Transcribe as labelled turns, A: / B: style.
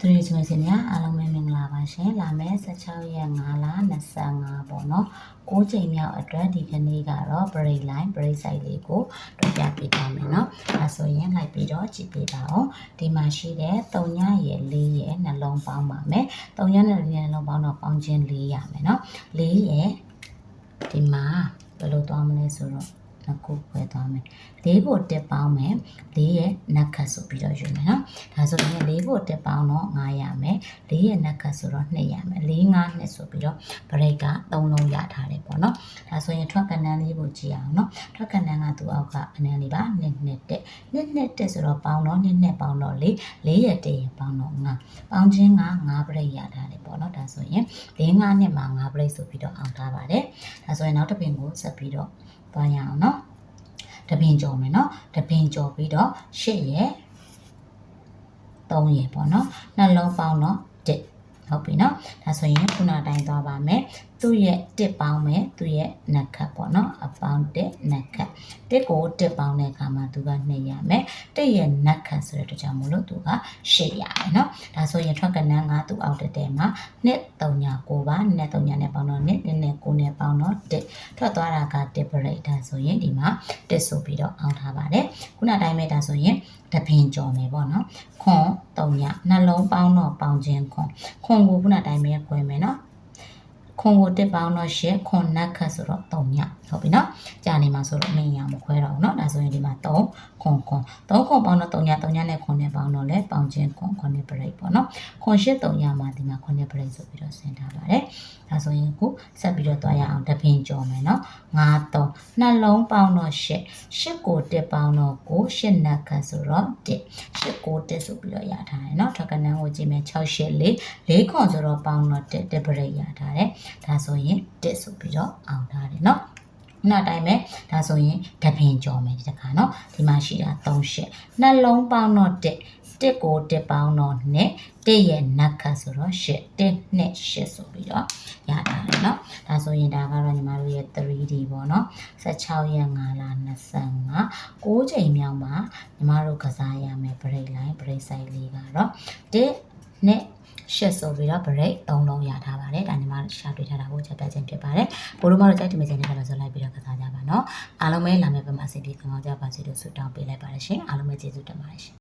A: သူတွေကျွေးစင်များအားလုံးပဲမင်္ဂလာပါရှင်လာမယ့်16ရက်5လ25ပေါ့နော်6ချိန်မြောက်အတွက်ဒီကနေ့ကတော့ break line break site လေးကိုတွေ့ပြပေးပါမယ်နော်အဲဆိုရင်လိုက်ပြီးတော့ကြည့်ပေးပါအောင်ဒီမှာရှိတဲ့3ညရဲ့4ရဲ့နှလုံးပေါင်းပါမယ်3ညနဲ့4ရဲ့နှလုံးပေါင်းတော့ပေါင်းခြင်း4ရမယ်နော်4ရဲ့ဒီမှာဘယ်လိုသွားမလဲဆိုတော့ နှစ်ခုခွဲသွားမယ်၄ဖို့တက်ပေါင်းမယ်၄ရဲ့နက်ခတ်ဆိုပြီးတော့ယူမယ်နော်ဒါဆိုရင်၄ဖို့တက်ပေါင်းတော့9ရမယ်၄ရဲ့နက်ခတ်ဆိုတော့2ရမယ်၄5နှစ်ဆိုပြီးတော့ break က3လုံးရထားတယ်ပေါ့နော်ဒါဆိုရင်ထွက်ကနန်းလေးကိုကြည့်အောင်နော်ထွက်ကနန်းကသူအောက်ကအနန်းလေးပါ2နှစ်တက်2နှစ်တက်ဆိုတော့ပေါင်းတော့2နှစ်ပေါင်းတော့၄၄ရဲ့တက်ရင်ပေါင်းတော့9ပေါင်းခြင်းက9 break ရထားတယ်ပေါ့နော်ဒါဆိုရင်၄5နှစ်မှာ9 break ဆိုပြီးတော့အောင်ထားပါတယ်ဒါဆိုရင်နောက်တစ်ပင်ကိုဆက်ပြီးတော့သွားရအောင်နော် တပင်ကြော်မယ်နော်တပင်ကြော်ပြီးတော့ရှစ်ရဲ့3ရဲ့ပေါ့နော်နှလုံးပေါင်းတော့1 ဟုတ်ပြီနော်ဒါဆိုရင်ခုနအတိုင်းသွားပါမယ်သူ့ရဲ့တစ်ပေါင်းမယ်သူ့ရဲ့နက်ခတ်ပေါ့နော်အပေါင်းတစ်နက်ခတ်တစ်ကိုတစ်ပေါင်းတဲ့အခါမှာသူက2ရမယ်တစ်ရဲ့နက်ခတ်ဆိုတဲ့အတွက်ကြောင့်မို့လို့သူက8ရမယ်နော်ဒါဆိုရင်ထွက်ကနန်းကသူ့အောက်တက်တဲ့မှာနှစ်3ည9ပါနှစ်3ညနဲ့ပေါင်းတော့နှစ်နှစ်နဲ့9နဲ့ပေါင်းတော့တစ်ထွက်သွားတာကတစ်ပရိတ်ဒါဆိုရင်ဒီမှာတစ်ဆိုပြီးတော့အောင်ထားပါတယ်ခုနတိုင်းပဲဒါဆိုရင်တပင်ကြော်မယ်ပေါ့နော်ခွန် 3ညနှလုံးပေါင်းတော့ပေါင်းခြင်းခွန်ခွန်ကိုခုနတိုင်းပဲခွဲမယ်နော်ခွန်ကိုတစ်ပေါင်းတော့ရှစ်ခွန်နက်ခတ်ဆိုတော့3ညဟုတ်ပြီနော်ကြာနေမှာဆိုတော့မင်းရမခွဲတော့ဘူးနော်ဒါဆိုရင်ဒီမှာ3ခွန်ခွန်3ခွန်ပေါင်းတော့3ည3ညနဲ့ခွန်နဲ့ပေါင်းတော့လဲပေါင်းခြင်းခွန်ခွန်နဲ့ break ပေါ့နော်ခွန်ရှစ်3ညမှာဒီမှာခွန်နဲ့ break ဆိုပြီးတော့ဆင်ထားပါတယ်ဒါဆိုရင်ခုဆက်ပြီးတော့တွားရအောင်တပင်ကြော်မယ်နော်9 နှလုံးပေါင်းတော့ရှစ်ရှစ်ကိုတစ်ပေါင်းတော့ကိုရှစ်နက်ခတ်ဆိုတော့1ရှစ်ကိုတစ်ဆိုပြီးတော့ရထားတယ်เนาะထွက်ကနန်းကိုကြည့်မယ်6 8 4 4ခွန်ဆိုတော့ပေါင်းတော့1တစ်ပရိတ်ရထားတယ်ဒါဆိုရင်1ဆိုပြီးတော့အောင်ထားတယ်เนาะနောက်တိုင်းပဲဒါဆိုရင်တပင်ကြော်မယ်ဒီတစ်ခါเนาะဒီမှာရှိတာ3ရှစ်နှလုံးပေါင်းတော့1 တစ်ကိုတစ်ပေါင်းတော့နဲ့တစ်ရဲ့နက်ခတ်ဆိုတော့ရှစ်တစ်နဲ့ရှစ်ဆိုပြီးတော့ရတာလေเนาะဒါဆိုရင်ဒါကတော့ညီမတို့ရဲ့ 3D ပေါ့เนาะ16ရက်5လ25 6ချိန်မြောက်မှာညီမတို့ကစားရမယ် break line break side လေးကတော့တစ်နဲ့ရှစ်ဆိုပြီးတော့ break 3လုံးရထားပါတယ်ဒါညီမတို့ရှာတွေ့ထားတာကိုချက်ပြခြင်းဖြစ်ပါတယ်ဘိုးတို့မတို့ကြိုက်တင်မခြင်းနဲ့ကတော့ဆိုလိုက်ပြီးတော့ကစားကြပါเนาะအားလုံးပဲလာမယ့်ဘက်မှာအစီအပြေကောင်းကြပါစေလို့ဆုတောင်းပေးလိုက်ပါတယ်ရှင်အားလုံးပဲကျေးဇူးတင်ပါတယ်ရှင်